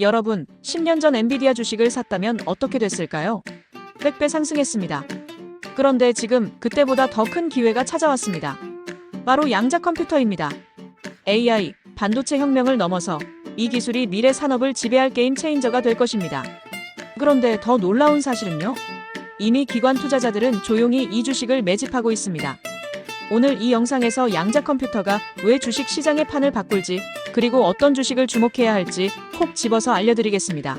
여러분, 10년 전 엔비디아 주식을 샀다면 어떻게 됐을까요? 100배 상승했습니다. 그런데 지금 그때보다 더 큰 기회가 찾아왔습니다. 바로 양자 컴퓨터입니다. AI, 반도체 혁명을 넘어서 이 기술이 미래 산업을 지배할 게임 체인저가 될 것입니다. 그런데 더 놀라운 사실은요? 이미 기관 투자자들은 조용히 이 주식을 매집하고 있습니다. 오늘 이 영상에서 양자 컴퓨터가 왜 주식 시장의 판을 바꿀지, 그리고 어떤 주식을 주목해야 할지 콕 집어서 알려드리겠습니다.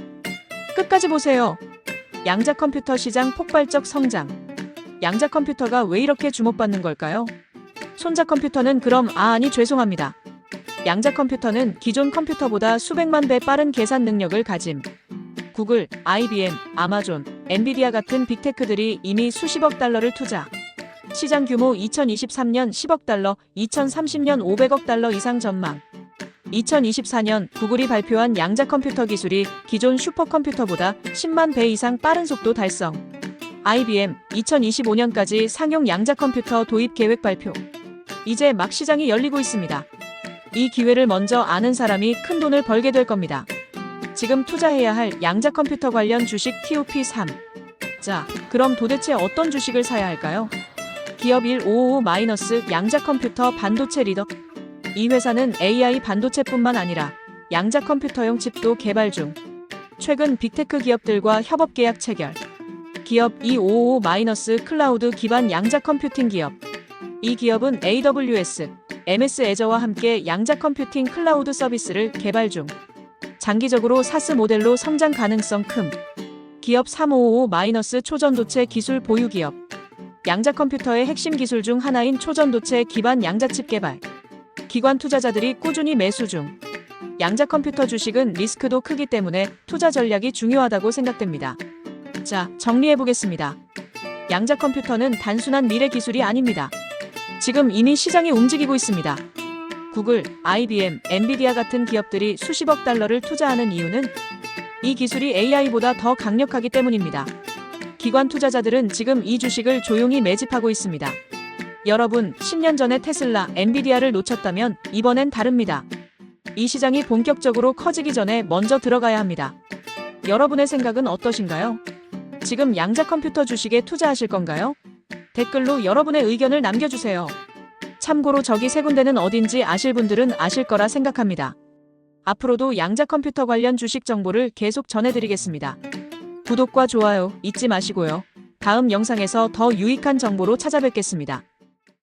끝까지 보세요. 양자 컴퓨터 시장 폭발적 성장. 양자 컴퓨터가 왜 이렇게 주목받는 걸까요? 손자 컴퓨터는 그럼 아 아니 죄송합니다. 양자 컴퓨터는 기존 컴퓨터보다 수백만 배 빠른 계산 능력을 가짐. 구글, IBM, 아마존, 엔비디아 같은 빅테크들이 이미 수십억 달러를 투자. 시장 규모 2023년 10억 달러, 2030년 500억 달러 이상 전망. 2024년 구글이 발표한 양자 컴퓨터 기술이 기존 슈퍼컴퓨터보다 10만 배 이상 빠른 속도 달성. IBM 2025년까지 상용 양자 컴퓨터 도입 계획 발표. 이제 막 시장이 열리고 있습니다. 이 기회를 먼저 아는 사람이 큰 돈을 벌게 될 겁니다. 지금 투자해야 할 양자 컴퓨터 관련 주식 TOP3. 자, 그럼 도대체 어떤 주식을 사야 할까요? 기업 1555- 양자 컴퓨터 반도체 리더. 이 회사는 AI 반도체뿐만 아니라 양자 컴퓨터용 칩도 개발 중. 최근 빅테크 기업들과 협업 계약 체결. 기업 2555- 클라우드 기반 양자 컴퓨팅 기업. 이 기업은 AWS, MS 애저와 함께 양자 컴퓨팅 클라우드 서비스를 개발 중. 장기적으로 사스 모델로 성장 가능성 큼. 기업 3555- 초전도체 기술 보유 기업. 양자 컴퓨터의 핵심 기술 중 하나인 초전도체 기반 양자칩 개발. 기관 투자자들이 꾸준히 매수 중. 양자 컴퓨터 주식은 리스크도 크기 때문에 투자 전략이 중요하다고 생각됩니다. 자, 정리해 보겠습니다. 양자 컴퓨터는 단순한 미래 기술이 아닙니다. 지금 이미 시장이 움직이고 있습니다. 구글, IBM, 엔비디아 같은 기업들이 수십억 달러를 투자하는 이유는 이 기술이 AI보다 더 강력하기 때문입니다. 기관 투자자들은 지금 이 주식을 조용히 매집하고 있습니다. 여러분, 10년 전에 테슬라, 엔비디아를 놓쳤다면 이번엔 다릅니다. 이 시장이 본격적으로 커지기 전에 먼저 들어가야 합니다. 여러분의 생각은 어떠신가요? 지금 양자 컴퓨터 주식에 투자하실 건가요? 댓글로 여러분의 의견을 남겨주세요. 참고로 저기 세 군데는 어딘지 아실 분들은 아실 거라 생각합니다. 앞으로도 양자 컴퓨터 관련 주식 정보를 계속 전해드리겠습니다. 구독과 좋아요 잊지 마시고요. 다음 영상에서 더 유익한 정보로 찾아뵙겠습니다.